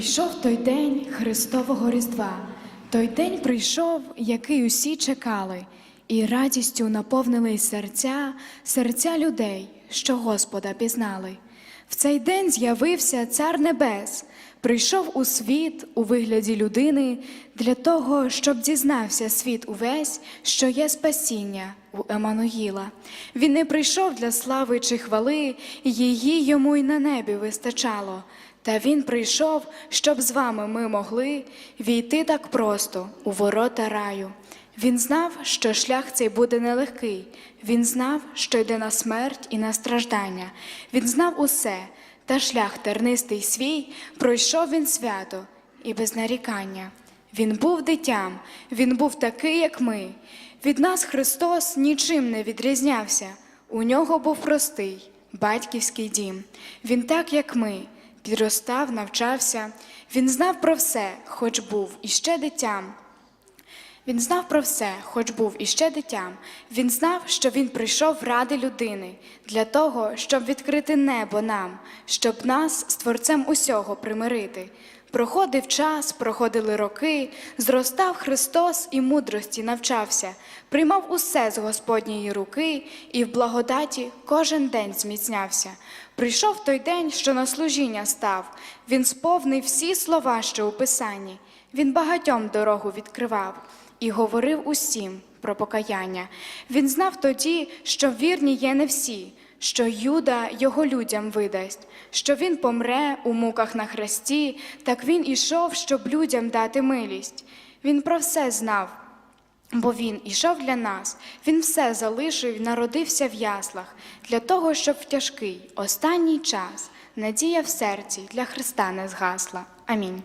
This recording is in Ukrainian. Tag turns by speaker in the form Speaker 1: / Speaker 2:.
Speaker 1: Прийшов той день Христового Різдва, той день прийшов, який усі чекали, і радістю наповнили серця, серця людей, що Господа пізнали. В цей день з'явився Цар Небес, прийшов у світ у вигляді людини для того, щоб дізнався світ увесь, що є спасіння у Еммануїла. Він не прийшов для слави чи хвали, її йому й на небі вистачало. Та він прийшов, щоб з вами ми могли війти так просто у ворота раю. Він знав, що шлях цей буде нелегкий. Він знав, що йде на смерть і на страждання. Він знав усе, та шлях тернистий свій пройшов він свято і без нарікання. Він був дитям, він був такий, як ми. Від нас Христос нічим не відрізнявся. У нього був простий батьківський дім. Він так, як ми, підростав, навчався. Він знав про все, хоч був іще дитям. Він знав про все, хоч був іще дитям. Він знав, що він прийшов ради людини для того, щоб відкрити небо нам, щоб нас з Творцем усього примирити. Проходив час, проходили роки, зростав Христос і мудрості навчався, приймав усе з Господньої руки і в благодаті кожен день зміцнявся. Прийшов той день, що на служіння став. Він сповнив всі слова, що у Писанні. Він багатьом дорогу відкривав і говорив усім про покаяння. Він знав тоді, що вірні є не всі, що Юда його людям видасть, що він помре у муках на хресті, так він ішов, щоб людям дати милість. Він про все знав. Бо він ішов для нас, він все залишив, народився в яслах, для того, щоб в тяжкий останній час надія в серці для Христа не згасла. Амінь.